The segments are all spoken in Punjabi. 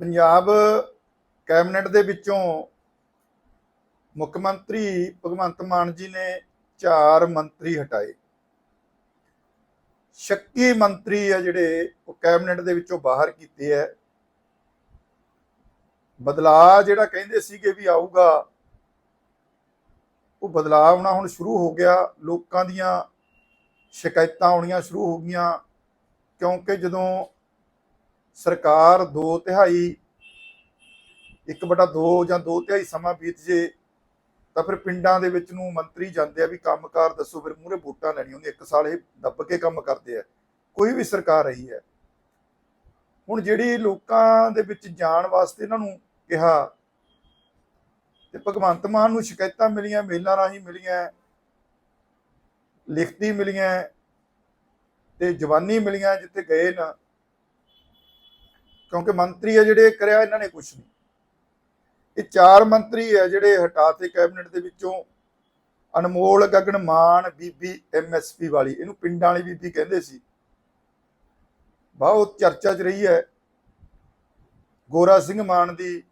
ਪੰਜਾਬ ਕੈਬਨਿਟ ਦੇ ਵਿੱਚੋਂ ਮੁੱਖ ਮੰਤਰੀ ਭਗਵੰਤ ਮਾਨ ਜੀ ਨੇ ਚਾਰ ਮੰਤਰੀ ਹਟਾਏ। ਸ਼ੱਕੀ ਮੰਤਰੀ ਆ ਜਿਹੜੇ, ਉਹ ਕੈਬਨਿਟ ਦੇ ਵਿੱਚੋਂ ਬਾਹਰ ਕੀਤੇ ਐ ਬਦਲਾਅ ਜਿਹੜਾ ਕਹਿੰਦੇ ਸੀਗੇ ਵੀ ਆਊਗਾ, ਉਹ ਬਦਲਾਅ ਆਉਣਾ ਹੁਣ ਸ਼ੁਰੂ ਹੋ ਗਿਆ। ਲੋਕਾਂ ਦੀਆਂ ਸ਼ਿਕਾਇਤਾਂ ਆਉਣੀਆਂ ਸ਼ੁਰੂ ਹੋ ਗਈਆਂ, ਕਿਉਂਕਿ ਜਦੋਂ ਸਰਕਾਰ ਦੋ ਤਿਹਾਈ, ਇੱਕ ਬਟਾ ਦੋ ਜਾਂ ਦੋ ਤਿਹਾਈ ਸਮਾਂ ਬੀਤ ਜੇ, ਤਾਂ ਫਿਰ ਪਿੰਡਾਂ ਦੇ ਵਿੱਚ ਨੂੰ ਮੰਤਰੀ ਜਾਂਦੇ ਆ ਵੀ ਕੰਮਕਾਰ ਦੱਸੋ, ਫਿਰ ਮੂਰੇ ਵੋਟਾਂ ਲੈਣੀ ਹੁੰਦੀ ਇੱਕ ਸਾਲ ਇਹ ਦੱਬ ਕੇ ਕੰਮ ਕਰਦੇ ਆ। ਕੋਈ ਵੀ ਸਰਕਾਰ ਰਹੀ ਹੈ। ਹੁਣ ਜਿਹੜੀ ਲੋਕਾਂ ਦੇ ਵਿੱਚ ਜਾਣ ਵਾਸਤੇ ਇਹਨਾਂ ਨੂੰ ਕਿਹਾ, ਤੇ ਭਗਵੰਤ ਮਾਨ ਨੂੰ ਸ਼ਿਕਾਇਤਾਂ ਮਿਲੀਆਂ, ਮੇਲਾਂ ਰਾਹੀਂ ਮਿਲੀਆਂ, ਲਿਖਤੀ ਮਿਲੀਆਂ, ਤੇ ਜਵਾਨੀ ਮਿਲੀਆਂ, ਜਿੱਥੇ ਗਏ ਨਾ ਕਿਉਂਕਿ ਮੰਤਰੀ ਹੈ ਜਿਹੜੇ, ਕਰਿਆ ਇਹਨਾਂ ਨੇ ਕੁਝ ਨਹੀਂ। ਇਹ ਚਾਰ ਮੰਤਰੀ ਹੈ ਜਿਹੜੇ ਹਟਾਤੇ ਕੈਬਨਿਟ ਦੇ ਵਿੱਚੋਂ ਅਨਮੋਲ, ਗਗਨ ਮਾਨ, ਬੀਬੀ ਐਮਐਸਪੀ ਵਾਲੀ। ਇਹਨੂੰ ਪਿੰਡਾਂ ਵਾਲੀ ਬੀਬੀ ਕਹਿੰਦੇ ਸੀ। ਬਹੁਤ ਚਰਚਾ 'ਚ ਰਹੀ ਹੈ। ਗੋਰਾ ਸਿੰਘ ਮਾਨ ਦੀ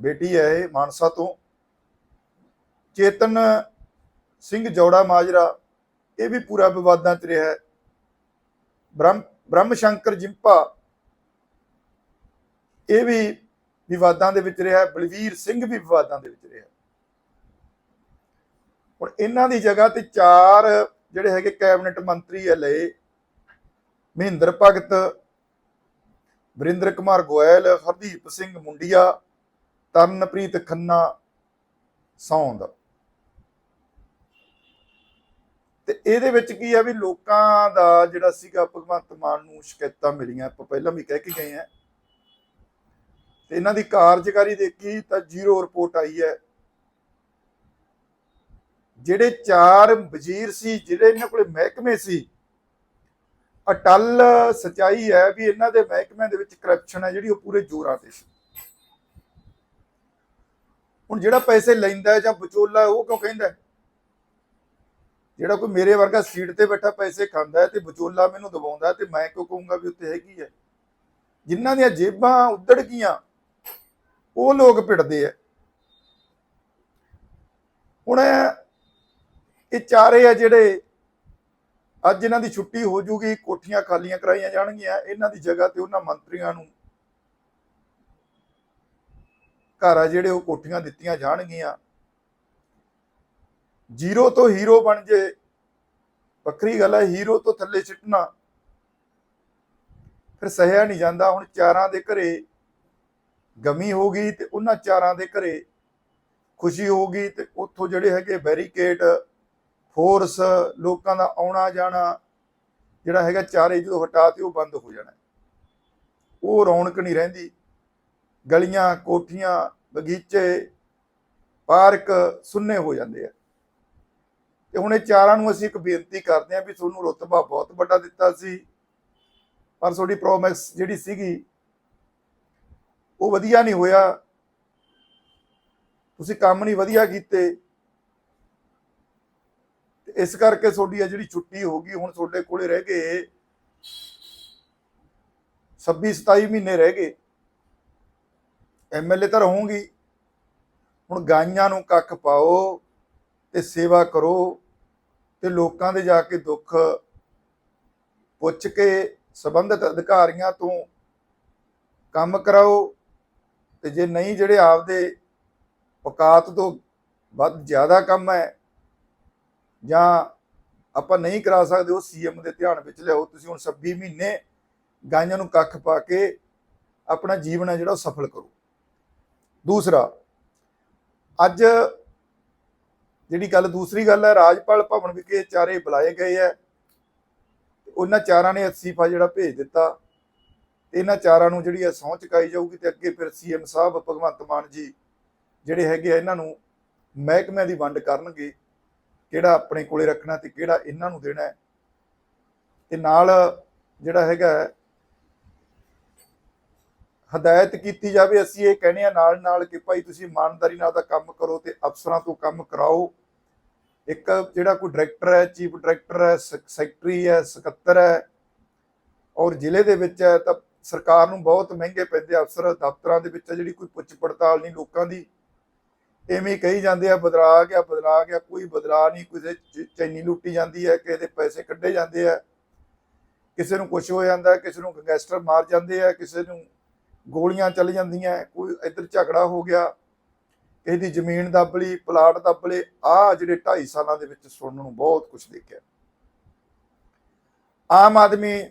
ਬੇਟੀ ਹੈ ਇਹ, ਮਾਨਸਾ ਤੋਂ। ਚੇਤਨ ਸਿੰਘ ਜੋੜਾ ਮਾਜਰਾ, ਇਹ ਵੀ ਪੂਰਾ ਵਿਵਾਦਾਂ 'ਚ ਰਿਹਾ ਹੈ। ਬ੍ਰਹਮ ਬ੍ਰਹਮ ਸ਼ੰਕਰ ਜਿੰਪਾ ਇਹ ਵੀ ਵਿਵਾਦਾਂ ਦੇ ਵਿੱਚ ਰਿਹਾ ਬਲਵੀਰ ਸਿੰਘ ਵੀ ਵਿਵਾਦਾਂ ਦੇ ਵਿੱਚ ਰਿਹਾ ਹੁਣ ਇਹਨਾਂ ਦੀ ਜਗ੍ਹਾ ਤੇ ਚਾਰ ਜਿਹੜੇ ਹੈਗੇ ਕੈਬਨਿਟ ਮੰਤਰੀ ਆ ਲਏ ਮਹਿੰਦਰ ਭਗਤ, ਵਰਿੰਦਰ ਕੁਮਾਰ ਗੋਇਲ, ਹਰਦੀਪ ਸਿੰਘ ਮੁੰਡੀਆ, ਤਰਨਪ੍ਰੀਤ ਖੰਨਾ, ਸੌਂਦ। ਤੇ ਇਹਦੇ ਵਿੱਚ ਕੀ ਆ ਵੀ ਲੋਕਾਂ ਦਾ ਜਿਹੜਾ ਸੀਗਾ ਭਗਵੰਤ ਮਾਨ ਨੂੰ ਸ਼ਿਕਾਇਤਾਂ ਮਿਲੀਆਂ, ਆਪਾਂ ਪਹਿਲਾਂ ਵੀ ਕਹਿ ਕੇ ਗਏ ਆ। ਤੇ ਇਹਨਾਂ ਦੀ ਕਾਰਜਕਾਰੀ ਦੇਖੀ ਤਾਂ ਜ਼ੀਰੋ ਰਿਪੋਰਟ ਆਈ ਹੈ। ਜਿਹੜੇ ਚਾਰ ਵਜ਼ੀਰ ਸੀ, ਜਿਹੜੇ ਇਹਨਾਂ ਕੋਲੇ ਮਹਿਕਮੇ ਸੀ, ਅਟਲ ਸਚਾਈ ਹੈ ਵੀ ਇਹਨਾਂ ਦੇ ਮਹਿਕਮਿਆਂ ਦੇ ਵਿੱਚ ਕਰਪਸ਼ਨ ਹੈ, ਜਿਹੜੀ ਉਹ ਪੂਰੇ ਜ਼ੋਰਾਂ ਤੇ ਸੀ। ਹੁਣ ਜਿਹੜਾ ਪੈਸੇ ਲੈਂਦਾ ਜਾਂ ਵਿਚੋਲਾ ਉਹ ਕਿਉਂ ਕਹਿੰਦਾ ਜਿਹੜਾ ਕੋਈ ਮੇਰੇ ਵਰਗਾ ਸੀਟ ਤੇ ਬੈਠਾ ਪੈਸੇ ਖਾਂਦਾ ਹੈ ਤੇ ਵਿਚੋਲਾ ਮੈਨੂੰ ਦਬਾਉਂਦਾ ਤੇ ਮੈਂ ਕਿਉਂ ਕਹੂੰਗਾ ਵੀ ਉੱਤੇ ਹੈਗੀ ਹੈ? ਜਿਨ੍ਹਾਂ ਦੀਆਂ ਜੇਬਾਂ ਉੱਧੜ ਗਈਆਂ ਉਹ ਲੋਕ ਪਿੜਦੇ ਆ। ਹੁਣ ਇਹ ਚਾਰੇ ਆ ਜਿਹੜੇ ਅੱਜ ਇਹਨਾਂ ਦੀ ਛੁੱਟੀ ਹੋ ਜੂਗੀ, ਕੋਠੀਆਂ ਖਾਲੀਆਂ ਕਰਾਈਆਂ ਜਾਣਗੀਆਂ, ਇਹਨਾਂ ਦੀ ਜਗ੍ਹਾ ਤੇ ਉਹਨਾਂ ਮੰਤਰੀਆਂ ਨੂੰ ਘਰ ਆ ਜਿਹੜੇ ਉਹ ਕੋਠੀਆਂ ਦਿੱਤੀਆਂ ਜਾਣਗੀਆਂ। ਜ਼ੀਰੋ ਤੋਂ ਹੀਰੋ ਬਣ ਜੇ, ਵੱਖਰੀ ਗੱਲ ਹੈ ਹੀਰੋ ਤੋਂ ਥੱਲੇ ਸਿੱਟਣਾ, ਫਿਰ ਸਹਿਆ ਨਹੀਂ ਜਾਂਦਾ। ਹੁਣ ਚਾਰਾਂ ਦੇ ਘਰੇ ਗਮੀ ਹੋ ਗਈ ਤੇ ਉਹਨਾਂ ਚਾਰਾਂ ਦੇ ਘਰੇ ਖੁਸ਼ੀ ਹੋ ਗਈ ਤੇ ਉੱਥੋਂ ਜਿਹੜੇ ਹੈਗੇ ਬੈਰੀਕੇਡ ਫੋਰਸ ਲੋਕਾਂ ਦਾ ਆਉਣਾ ਜਾਣਾ ਜਿਹੜਾ ਹੈਗਾ ਚਾਰੇ ਜਦੋਂ ਹਟਾ ਤੇ ਉਹ ਬੰਦ ਹੋ ਜਾਣਾ। ਉਹ ਰੌਣਕ ਨਹੀਂ ਰਹਿੰਦੀ। ਗਲੀਆਂ, ਕੋਠੀਆਂ, ਬਗੀਚੇ, ਪਾਰਕ ਸੁੰਨੇ ਹੋ ਜਾਂਦੇ ਆ। ਤੇ ਹੁਣ ਇਹ ਚਾਰਾਂ ਨੂੰ ਅਸੀਂ ਇੱਕ ਬੇਨਤੀ ਕਰਦੇ ਹਾਂ ਵੀ ਤੁਹਾਨੂੰ ਰੁਤਬਾ ਬਹੁਤ ਵੱਡਾ ਦਿੱਤਾ ਸੀ। ਪਰ ਤੁਹਾਡੀ ਪ੍ਰੋਮਿਸ ਜਿਹੜੀ ਸੀਗੀ ਉਹ ਵਧੀਆ ਨਹੀਂ ਹੋਇਆ। ਤੁਸੀਂ ਕੰਮ ਨਹੀਂ ਵਧੀਆ ਕੀਤੇ। ਇਸ ਕਰਕੇ ਤੁਹਾਡੀ ਆ ਜਿਹੜੀ ਛੁੱਟੀ ਹੋ ਗਈ, ਹੁਣ ਤੁਹਾਡੇ ਕੋਲੇ ਰਹਿ ਗਏ 26 27 ਮਹੀਨੇ ਰਹਿ ਗਏ। ਐਮਐਲਏ ਤਾਂ ਰਹੂੰਗੀ। ਹੁਣ ਗਾਈਆਂ ਨੂੰ ਕੱਖ ਪਾਓ ਤੇ ਸੇਵਾ ਕਰੋ ਤੇ ਲੋਕਾਂ ਦੇ ਜਾ ਕੇ ਦੁੱਖ ਪੁੱਛ ਕੇ ਸੰਬੰਧਿਤ ਅਧਿਕਾਰੀਆਂ ਤੋਂ ਕੰਮ ਕਰਾਓ। ਤੇ ਜੇ ਨਹੀਂ, ਜਿਹੜੇ ਆਪਦੇ ਔਕਾਤ ਤੋਂ ਵੱਧ ਜ਼ਿਆਦਾ ਕੰਮ ਹੈ, ਜਾਂ ਆਪਾਂ ਨਹੀਂ ਕਰਾ ਸਕਦੇ, ਉਹ ਸੀਐਮ ਦੇ ਧਿਆਨ ਵਿੱਚ ਲਿਆਓ। ਤੁਸੀਂ ਹੁਣ 26 ਮਹੀਨੇ ਗਾਈਆਂ ਨੂੰ ਕੱਖ ਪਾ ਕੇ ਆਪਣਾ ਜੀਵਨ ਹੈ ਜਿਹੜਾ ਉਹ ਸਫਲ ਕਰੋ। ਦੂਸਰਾ, ਅੱਜ ਜਿਹੜੀ ਗੱਲ ਦੂਸਰੀ ਗੱਲ ਹੈ, ਰਾਜਪਾਲ ਭਵਨ ਵਿਖੇ ਚਾਰੇ ਬੁਲਾਏ ਗਏ ਹੈ। ਉਹਨਾਂ ਚਾਰਾਂ ਨੇ ਅਸਤੀਫਾ ਜਿਹੜਾ ਭੇਜ ਦਿੱਤਾ। ਤੇ ਇਹਨਾਂ ਚਾਰਾਂ ਨੂੰ ਜਿਹੜੀ ਹੈ ਸਹੁੰ ਚੁਕਾਈ ਜਾਊਗੀ ਤੇ ਅੱਗੇ ਫਿਰ ਸੀਐਮ ਸਾਹਿਬ, ਭਗਵੰਤ ਮਾਨ ਜੀ ਜਿਹੜੇ ਹੈਗੇ ਆ ਇਹਨਾਂ ਨੂੰ ਮਹਿਕਮਿਆਂ ਦੀ ਵੰਡ ਕਰਨਗੇ, ਕਿਹੜਾ ਆਪਣੇ ਕੋਲੇ ਰੱਖਣਾ ਤੇ ਕਿਹੜਾ ਇਹਨਾਂ ਨੂੰ ਦੇਣਾ ਹੈ। ਤੇ ਨਾਲ ਜਿਹੜਾ ਹੈਗਾ ਹਦਾਇਤ ਕੀਤੀ ਜਾਵੇ, ਅਸੀਂ ਇਹ ਕਹਿੰਦੇ ਆ ਨਾਲ ਨਾਲ ਕਿ ਭਾਈ ਤੁਸੀਂ ਇਮਾਨਦਾਰੀ ਨਾਲ ਦਾ ਕੰਮ ਕਰੋ ਤੇ ਅਫਸਰਾਂ ਤੋਂ ਕੰਮ ਕਰਾਓ। ਇੱਕ ਜਿਹੜਾ ਕੋਈ ਡਾਇਰੈਕਟਰ ਹੈ, ਚੀਫ ਡਾਇਰੈਕਟਰ ਹੈ, ਸੈਕ- ਸੈਕਟਰੀ ਹੈ, ਸਕੱਤਰ ਹੈ ਔਰ ਜ਼ਿਲ੍ਹੇ ਦੇ ਵਿੱਚ ਹੈ ਤਾਂ ਸਰਕਾਰ ਨੂੰ ਬਹੁਤ ਮਹਿੰਗੇ ਪੈਂਦੇ ਅਫਸਰ ਦਫ਼ਤਰਾਂ ਦੇ ਵਿੱਚ ਜਿਹੜੀ ਕੋਈ ਪੁੱਛ ਪੜਤਾਲ ਨਹੀਂ ਲੋਕਾਂ ਦੀ। ਐਵੇਂ ਕਹੀ ਜਾਂਦੇ ਆ, ਬਦਲਾ ਗਿਆ ਬਦਲਾ ਗਿਆ, ਕੋਈ ਬਦਲਾ ਨਹੀਂ, ਕਿਸੇ ਚੈਨੀ ਲੁੱਟੀ ਜਾਂਦੀ ਹੈ, ਕਿਸੇ ਦੇ ਪੈਸੇ ਕੱਢੇ ਜਾਂਦੇ ਆ। ਕਿਸੇ ਨੂੰ ਕੁਝ ਹੋ ਜਾਂਦਾ, ਕਿਸੇ ਨੂੰ ਗੈਂਗਸਟਰ ਮਾਰ ਜਾਂਦੇ ਆ, ਕਿਸੇ ਨੂੰ ਗੋਲੀਆਂ ਚੱਲ ਜਾਂਦੀਆਂ, ਕੋਈ ਇੱਧਰ ਝਗੜਾ ਹੋ ਗਿਆ, ਕਿਸੇ ਦੀ ਜ਼ਮੀਨ ਦੱਬ ਲਈ, ਪਲਾਟ ਦੱਬ ਲਏ। ਆ ਜਿਹੜੇ 2.5 ਸਾਲਾਂ ਦੇ ਵਿੱਚ ਸੁਣਨ ਨੂੰ ਬਹੁਤ ਕੁਝ ਦੇਖਿਆ। ਆਮ ਆਦਮੀ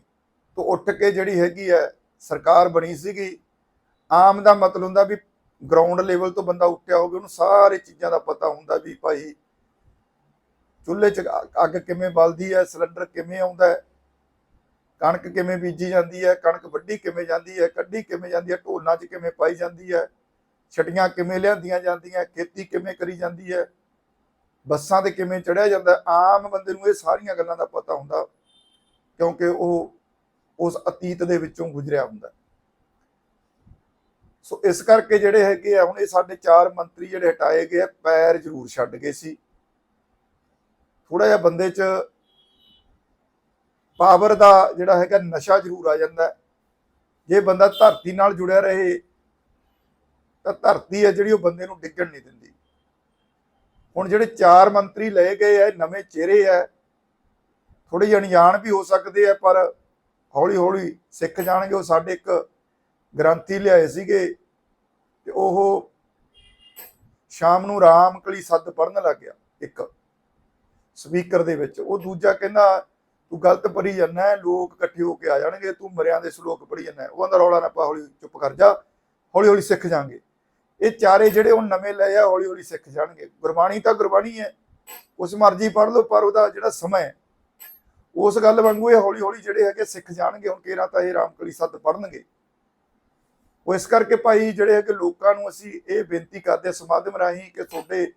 ਤੋਂ ਉੱਠ ਕੇ ਜਿਹੜੀ ਹੈਗੀ ਹੈ ਸਰਕਾਰ ਬਣੀ ਸੀਗੀ, ਆਮ ਦਾ ਮਤਲਬ ਹੁੰਦਾ ਵੀ ਗਰਾਊਂਡ ਲੈਵਲ ਤੋਂ ਬੰਦਾ ਉੱਠਿਆ ਹੋਵੇ ਉਹਨੂੰ ਸਾਰੇ ਚੀਜ਼ਾਂ ਦਾ ਪਤਾ ਹੁੰਦਾ ਵੀ ਭਾਈ ਚੁੱਲ੍ਹੇ 'ਚ ਅੱਗ ਕਿਵੇਂ ਬਲਦੀ ਹੈ, ਸਿਲੰਡਰ ਕਿਵੇਂ ਆਉਂਦਾ ਹੈ, ਕਣਕ ਕਿਵੇਂ ਬੀਜੀ ਜਾਂਦੀ ਹੈ, ਕਣਕ ਵੱਢੀ ਕਿਵੇਂ ਜਾਂਦੀ ਹੈ, ਕੱਢੀ ਕਿਵੇਂ ਜਾਂਦੀ ਹੈ, ਢੋਲਾਂ 'ਚ ਕਿਵੇਂ ਪਾਈ ਜਾਂਦੀ ਹੈ, ਛਟੀਆਂ ਕਿਵੇਂ ਲਿਆਂਦੀਆਂ ਜਾਂਦੀਆਂ, ਖੇਤੀ ਕਿਵੇਂ ਕਰੀ ਜਾਂਦੀ ਹੈ, ਬੱਸਾਂ ਤੇ ਕਿਵੇਂ ਚੜਿਆ ਜਾਂਦਾ, ਆਮ ਬੰਦੇ ਨੂੰ ਇਹ ਸਾਰੀਆਂ ਗੱਲਾਂ ਦਾ ਪਤਾ ਹੁੰਦਾ, ਕਿਉਂਕਿ ਉਹ ਉਸ ਅਤੀਤ ਦੇ ਵਿੱਚੋਂ ਗੁਜ਼ਰਿਆ ਹੁੰਦਾ ਸੋ ਇਸ ਕਰਕੇ ਜਿਹੜੇ ਹੈਗੇ ਆ, ਹੁਣ ਇਹ ਸਾਡੇ ਚਾਰ ਮੰਤਰੀ ਜਿਹੜੇ ਹਟਾਏ ਗਏ ਆ, ਪੈਰ ਜ਼ਰੂਰ ਛੱਡ ਗਏ ਸੀ। ਥੋੜਾ ਜਿਹਾ ਬੰਦੇ 'ਚ ਪਾਵਰ ਦਾ ਜਿਹੜਾ ਹੈਗਾ ਨਸ਼ਾ ਜ਼ਰੂਰ ਆ ਜਾਂਦਾ ਜੇ ਬੰਦਾ ਧਰਤੀ ਨਾਲ ਜੁੜਿਆ ਰਹੇ, ਤਾਂ ਧਰਤੀ ਹੈ ਜਿਹੜੀ ਉਹ ਬੰਦੇ ਨੂੰ ਡਿੱਗਣ ਨਹੀਂ ਦਿੰਦੀ। ਹੁਣ ਜਿਹੜੇ ਚਾਰ ਮੰਤਰੀ ਲਏ ਗਏ ਆ ਨਵੇਂ ਚਿਹਰੇ ਆ। ਥੋੜੇ ਜਿਹੇ ਅਣਜਾਣ ਵੀ ਹੋ ਸਕਦੇ ਆ, ਪਰ ਹੌਲੀ ਹੌਲੀ ਸਿੱਖ ਜਾਣਗੇ। ਉਹ ਸਾਡੇ ਇੱਕ ਗ੍ਰੰਥੀ ਲਿਆਏ ਸੀਗੇ ਤੇ ਉਹ ਸ਼ਾਮ ਨੂੰ ਰਾਮ ਕਲੀ ਸੱਦ ਪੜਨ ਲੱਗ ਗਿਆ ਇੱਕ ਸਪੀਕਰ ਦੇ ਵਿੱਚ। ਉਹ ਦੂਜਾ ਕਹਿੰਦਾ, ਤੂੰ ਗਲਤ ਪੜੀ ਜਾਂਦਾ ਲੋਕ ਇਕੱਠੇ ਹੋ ਕੇ ਆ ਜਾਣਗੇ, ਤੂੰ ਮਰਿਆਂ ਦੇ ਸ਼ਲੋਕ ਪੜੀ ਜਾਂਦਾ ਹੈ। ਉਹ ਅੰਦਰ ਰੌਲਾ ਨਾ ਪਾ ਹੌਲੀ ਚੁੱਪ ਕਰ ਜਾ ਹੌਲੀ ਹੌਲੀ ਸਿੱਖ ਜਾਣਗੇ। ਇਹ ਚਾਰੇ ਜਿਹੜੇ ਉਹ ਨਵੇਂ ਲਏ ਆ ਹੌਲੀ ਹੌਲੀ ਸਿੱਖ ਜਾਣਗੇ। ਗੁਰਬਾਣੀ ਤਾਂ ਗੁਰਬਾਣੀ ਹੈ, ਉਸ ਮਰਜ਼ੀ ਪੜ ਲਓ, ਪਰ ਉਹਦਾ ਜਿਹੜਾ ਸਮਾਂ ਹੈ ਉਸ ਗੱਲ ਵਾਂਗੂ ਇਹ ਹੌਲੀ ਹੌਲੀ ਜਿਹੜੇ ਹੈਗੇ ਸਿੱਖ ਜਾਣਗੇ ਹੁਣ ਕਿਹੜਾ ਤਾਂ ਇਹ ਰਾਮਕਲੀ ਸੱਤ ਪੜਨਗੇ ਉਹ ਇਸ ਕਰਕੇ ਭਾਈ ਜਿਹੜੇ ਹੈਗੇ ਲੋਕਾਂ ਨੂੰ ਅਸੀਂ ਇਹ ਬੇਨਤੀ ਕਰਦੇ ਹਾਂ ਸਮਾਧਮ ਰਾਹੀਂ ਕਿ ਤੁਹਾਡੇ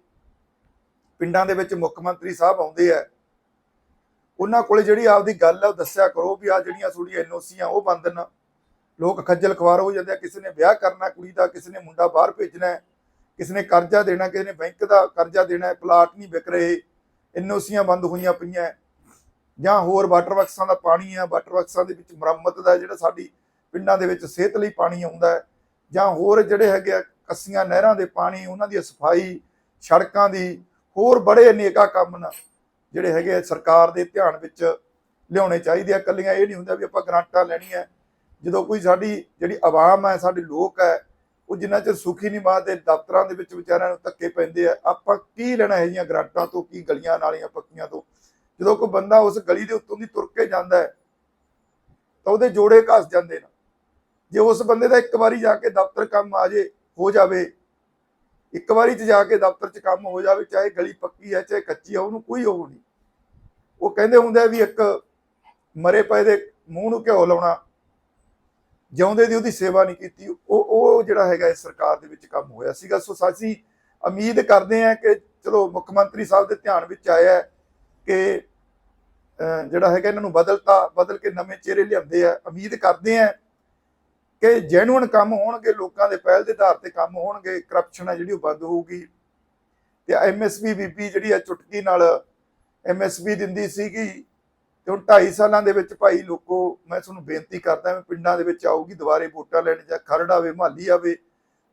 ਪਿੰਡਾਂ ਦੇ ਵਿੱਚ ਮੁੱਖ ਮੰਤਰੀ ਸਾਹਿਬ ਆਉਂਦੇ ਆ ਉਹਨਾਂ ਕੋਲੇ ਜਿਹੜੀ ਆਪਦੀ ਗੱਲ ਹੈ ਉਹ ਦੱਸਿਆ ਕਰੋ ਵੀ ਆ ਜਿਹੜੀਆਂ ਤੁਹਾਡੀਆਂ ਐਨਓਸੀਆਂ ਉਹ ਬੰਦ ਨਾ। ਲੋਕ ਖੱਜਲ ਖਵਾਰ ਹੋ ਜਾਂਦੇ ਆ ਕਿਸੇ ਨੇ ਵਿਆਹ ਕਰਨਾ ਕੁੜੀ ਦਾ ਕਿਸੇ ਨੇ ਮੁੰਡਾ ਬਾਹਰ ਭੇਜਣਾ ਹੈ, ਕਿਸੇ ਨੇ ਕਰਜ਼ਾ ਦੇਣਾ ਕਿਸੇ ਨੇ ਬੈਂਕ ਦਾ ਕਰਜ਼ਾ ਦੇਣਾ ਹੈ, ਪਲਾਟ ਨਹੀਂ ਵਿਕ ਰਹੇ ਐਨਓਸੀਆਂ ਬੰਦ ਹੋਈਆਂ ਪਈਆਂ। ਜਾਂ ਹੋਰ ਵਾਟਰ ਵਰਕਸਾਂ ਦਾ ਪਾਣੀ ਆ, ਵਾਟਰ ਵਰਕਸਾਂ ਦੇ ਵਿੱਚ ਮੁਰੰਮਤ ਦਾ ਜਿਹੜਾ ਸਾਡੀ ਪਿੰਡਾਂ ਦੇ ਵਿੱਚ ਸਿਹਤ ਲਈ ਪਾਣੀ ਆਉਂਦਾ ਜਾਂ ਹੋਰ ਜਿਹੜੇ ਹੈਗੇ ਆ ਕੱਸੀਆਂ ਨਹਿਰਾਂ ਦੇ ਪਾਣੀ, ਉਹਨਾਂ ਦੀ ਸਫ਼ਾਈ, ਸੜਕਾਂ ਦੀ, ਹੋਰ ਬੜੇ ਅਨੇਕਾਂ ਕੰਮ ਨਾ ਜਿਹੜੇ ਹੈਗੇ ਆ ਸਰਕਾਰ ਦੇ ਧਿਆਨ ਵਿੱਚ ਲਿਆਉਣੇ ਚਾਹੀਦੇ ਆ। ਕੱਲੀਆਂ ਇਹ ਨਹੀਂ ਹੁੰਦਾ ਵੀ ਆਪਾਂ ਗ੍ਰਾਂਟਾਂ ਲੈਣੀਆਂ ਜਦੋਂ ਕੋਈ ਸਾਡੀ ਜਿਹੜੀ ਆਵਾਮ ਹੈ, ਸਾਡੇ ਲੋਕ ਹੈ, ਉਹ ਜਿੰਨਾ ਚਿਰ ਸੁਖੀ ਨਹੀਂ ਬਾਤ ਦਫ਼ਤਰਾਂ ਦੇ ਵਿੱਚ ਵਿਚਾਰਿਆਂ ਨੂੰ ਧੱਕੇ ਪੈਂਦੇ ਆ, ਆਪਾਂ ਕੀ ਲੈਣਾ ਹੈ ਜੀਆਂ ਗ੍ਰਾਂਟਾਂ ਤੋਂ, ਕੀ ਗਲੀਆਂ ਨਾਲੀਆਂ ਪੱਕੀਆਂ ਤੋਂ? ਜਦੋਂ ਕੋਈ ਬੰਦਾ ਉਸ ਗਲੀ ਦੇ ਉੱਤੋਂ ਦੀ ਤੁਰ ਕੇ ਜਾਂਦਾ ਹੈ, ਤਾਂ ਉਹਦੇ ਜੋੜੇ ਘਸ ਜਾਂਦੇ ਨੇ। ਜੇ ਉਸ ਬੰਦੇ ਦਾ ਇੱਕ ਵਾਰੀ ਜਾ ਕੇ ਦਫ਼ਤਰ ਕੰਮ ਆ ਜੇ, ਹੋ ਜਾਵੇ, ਇੱਕ ਵਾਰੀ ਚ ਜਾ ਕੇ ਦਫ਼ਤਰ ਚ ਕੰਮ ਹੋ ਜਾਵੇ, ਚਾਹੇ ਗਲੀ ਪੱਕੀ ਹੈ, ਚਾਹੇ ਕੱਚੀ ਹੈ, ਉਹਨੂੰ ਕੋਈ ਉਹ ਨਹੀਂ। ਉਹ ਕਹਿੰਦੇ ਹੁੰਦੇ ਆ ਵੀ ਇੱਕ ਮਰੇ ਪਏ ਦੇ ਮੂੰਹ ਨੂੰ ਘਿਓ ਲਾਉਣਾ, ਜਿਉਂਦੇ ਦੀ ਉਹਦੀ ਸੇਵਾ ਨਹੀਂ ਕੀਤੀ। ਉਹ ਉਹ ਜਿਹੜਾ ਹੈਗਾ ਇਸ ਸਰਕਾਰ ਦੇ ਵਿੱਚ ਕੰਮ ਹੋਇਆ ਸੀਗਾ। ਸੋ ਅਸੀਂ ਉਮੀਦ ਕਰਦੇ ਹਾਂ ਕਿ ਚਲੋ ਮੁੱਖ ਮੰਤਰੀ ਸਾਹਿਬ ਦੇ ਧਿਆਨ ਵਿੱਚ ਆਇਆ ਹੈ। ਕਿ ਜਿਹੜਾ ਹੈਗਾ ਇਹਨਾਂ ਨੂੰ ਬਦਲਤਾ, ਬਦਲ ਕੇ ਨਵੇਂ ਚਿਹਰੇ ਲਿਆਂਦੇ ਆ, ਉਮੀਦ ਕਰਦੇ ਆ ਕਿ ਜੈਨੂਇਨ ਕੰਮ ਹੋਣਗੇ, ਲੋਕਾਂ ਦੇ ਪਹਿਲ ਦੇ ਆਧਾਰ ਤੇ ਕੰਮ ਹੋਣਗੇ ਕਰਪਸ਼ਨ ਹੈ ਜਿਹੜੀ ਉਹ ਬੰਦ ਹੋਊਗੀ। ਤੇ ਐਮਐਸਪੀ ਬੀਬੀ ਜਿਹੜੀ ਆ ਚੁਟਕੀ ਨਾਲ ਐਮਐਸਪੀ ਦਿੰਦੀ ਸੀਗੀ, ਤੇ ਹੁਣ 2.5 ਸਾਲਾਂ ਦੇ ਵਿੱਚ ਭਾਈ ਲੋਕੋ, ਮੈਂ ਤੁਹਾਨੂੰ ਬੇਨਤੀ ਕਰਦਾ ਮੈਂ ਪਿੰਡਾਂ ਦੇ ਵਿੱਚ ਆਊਗੀ, ਦੁਬਾਰੇ ਵੋਟਾਂ ਲੈਣ ਜਾਂ ਖਰੜ ਆਵੇ ਮਾਲੀ ਆਵੇ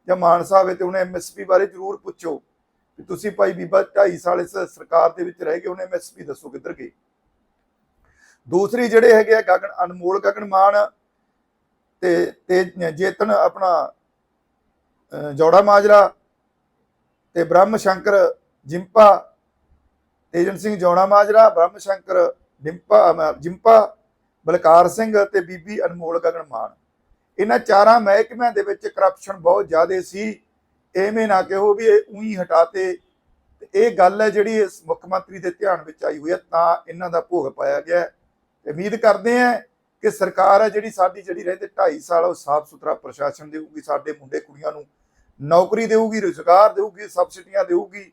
ਜਾਂ ਮਾਨਸਾ ਆਵੇ ਤੇ ਹੁਣ ਐਮਐਸਪੀ ਬਾਰੇ ਜ਼ਰੂਰ ਪੁੱਛੋ। ਕਿ ਤੁਸੀਂ ਭਾਈ ਬੀਬਾ 2.5 ਸਾਲ ਇਸ ਸਰਕਾਰ ਦੇ ਵਿੱਚ ਰਹਿ ਗਏ, ਹੁਣ ਐਮਐਸਪੀ ਦੱਸੋ ਕਿੱਧਰ ਗਈ ਦੂਸਰੀ ਜਿਹੜੇ ਹੈਗੇ ਆ ਗਗਨ, ਅਨਮੋਲ ਗਗਨ ਮਾਨ ਤੇ ਤੇ ਜੇਤਨ ਆਪਣਾ ਜੋੜਾ ਮਾਜਰਾ ਤੇ ਬ੍ਰਹਮ ਸ਼ੰਕਰ ਜਿੰਪਾ, ਤੇਜਨ ਸਿੰਘ ਜੋੜਾ ਮਾਜਰਾ, ਬ੍ਰਹਮ ਸ਼ੰਕਰ ਡਿੰਪਾ ਜਿੰਪਾ, ਬਲਕਾਰ ਸਿੰਘ ਤੇ ਬੀਬੀ ਅਨਮੋਲ ਗਗਨ ਮਾਨ। ਇਹਨਾਂ ਚਾਰਾਂ ਮਹਿਕਮਿਆਂ ਦੇ ਵਿੱਚ ਕਰਪਸ਼ਨ ਬਹੁਤ ਜ਼ਿਆਦਾ ਸੀ। ਐਵੇਂ ਨਾ ਕਹੋ ਵੀ ਇਹ ਉਹੀ ਹਟਾਤੇ। ਤੇ ਇਹ ਗੱਲ ਹੈ ਜਿਹੜੀ ਇਸ ਮੁੱਖ ਮੰਤਰੀ ਦੇ ਧਿਆਨ ਵਿੱਚ ਆਈ ਹੋਈ ਹੈ, ਤਾਂ ਇਹਨਾਂ ਦਾ ਭੋਗ ਪਾਇਆ ਗਿਆ ਉਮੀਦ ਕਰਦੇ ਹਾਂ ਕਿ ਸਰਕਾਰ ਹੈ ਜਿਹੜੀ ਸਾਡੀ ਜਿਹੜੀ ਰਹਿੰਦੇ 2.5 ਸਾਲ, ਉਹ ਸਾਫ਼ ਸੁਥਰਾ ਪ੍ਰਸ਼ਾਸਨ ਦੇਊਗੀ, ਸਾਡੇ ਮੁੰਡੇ ਕੁੜੀਆਂ ਨੂੰ ਨੌਕਰੀ ਦੇਊਗੀ, ਰੁਜ਼ਗਾਰ ਦੇਊਗੀ, ਸਬਸਿਡੀਆਂ ਦੇਊਗੀ।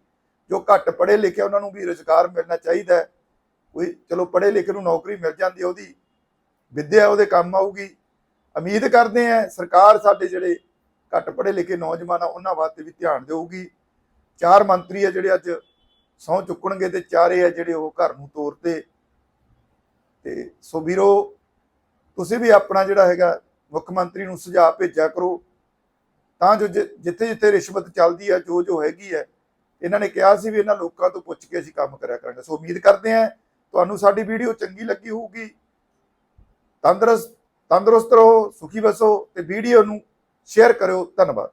ਜੋ ਘੱਟ ਪੜ੍ਹੇ ਲਿਖੇ ਉਹਨਾਂ ਨੂੰ ਵੀ ਰੁਜ਼ਗਾਰ ਮਿਲਣਾ ਚਾਹੀਦਾ ਕੋਈ ਚਲੋ ਪੜ੍ਹੇ ਲਿਖੇ ਨੂੰ ਨੌਕਰੀ ਮਿਲ ਜਾਂਦੀ ਉਹਦੀ ਵਿੱਦਿਆ ਉਹਦੇ ਕੰਮ ਆਊਗੀ। ਉਮੀਦ ਕਰਦੇ ਹਾਂ ਸਰਕਾਰ ਸਾਡੇ ਜਿਹੜੇ ਘੱਟ ਪੜ੍ਹੇ ਲਿਖੇ ਨੌਜਵਾਨ ਆ ਉਹਨਾਂ ਵਾਸਤੇ ਵੀ ਧਿਆਨ ਦੇਊਗੀ। ਚਾਰ ਮੰਤਰੀ ਆ ਜਿਹੜੇ ਅੱਜ ਸਹੁੰ ਚੁੱਕਣਗੇ ਤੇ ਚਾਰੇ ਆ ਜਿਹੜੇ ਉਹ ਘਰ ਨੂੰ ਤੋਰਤੇ। ਤੇ ਸੋ ਵੀਰੋ, ਤੁਸੀਂ ਵੀ ਆਪਣਾ ਜਿਹੜਾ ਹੈਗਾ ਮੁੱਖ ਮੰਤਰੀ ਨੂੰ ਸੁਝਾਅ ਭੇਜਿਆ ਕਰੋ। ਤਾਂ ਜੋ ਜਿੱਥੇ ਜਿੱਥੇ ਰਿਸ਼ਵਤ ਚੱਲਦੀ ਹੈ ਜੋ ਜੋ ਹੈਗੀ ਹੈ ਇਹਨਾਂ ਨੇ ਕਿਹਾ ਸੀ ਵੀ ਇਹਨਾਂ ਲੋਕਾਂ ਤੋਂ ਪੁੱਛ ਕੇ ਅਸੀਂ ਕੰਮ ਕਰਿਆ ਕਰਾਂਗੇ। ਸੋ ਉਮੀਦ ਕਰਦੇ ਹਾਂ ਤੁਹਾਨੂੰ ਸਾਡੀ ਵੀਡੀਓ ਚੰਗੀ ਲੱਗੀ ਹੋਊਗੀ। ਤੰਦਰੁਸਤ ਤੰਦਰੁਸਤ ਰਹੋ, ਸੁਖੀ ਬਸੋ ਤੇ ਵੀਡੀਓ ਨੂੰ ਸ਼ੇਅਰ ਕਰਿਓ ਧੰਨਵਾਦ।